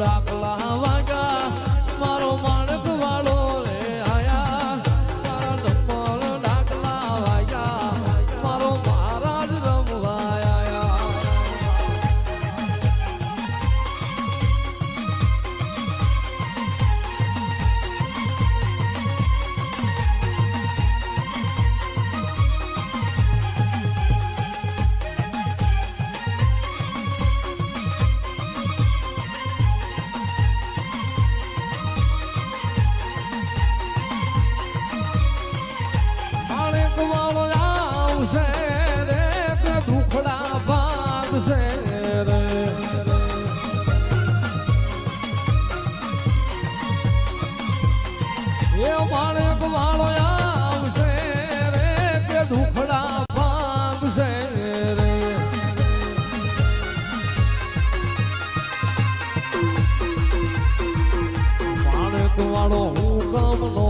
love. 花落无何不落。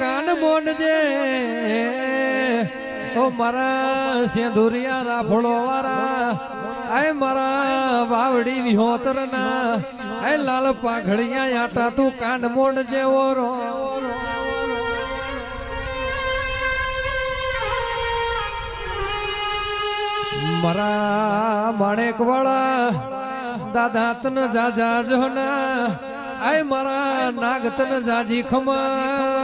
કાન મોન જે ઓ મારા સેંધુરિયા રાફડો વાળા આય મારા વાવડી વિહોતર ના આય લાલ પાઘડિયા આટા તું કાન મોન જેવો રો મારા માણેક વાળા દાદા તન જાજા જોના આય મારા નાગ તન જાજી ખમાયું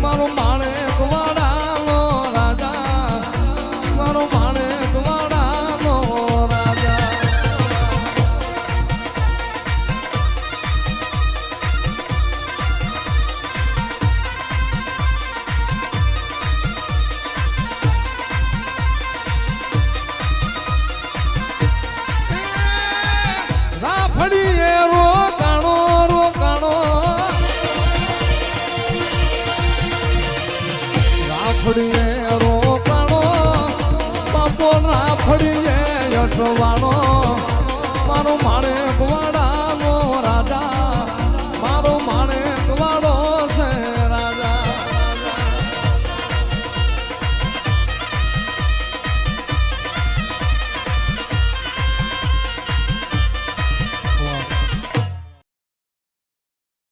મારો માણે વાળાનો રાજા. મારો માણે વાળાનો રાજા. રાફડીએ વાળો મારો માણે ગવાડા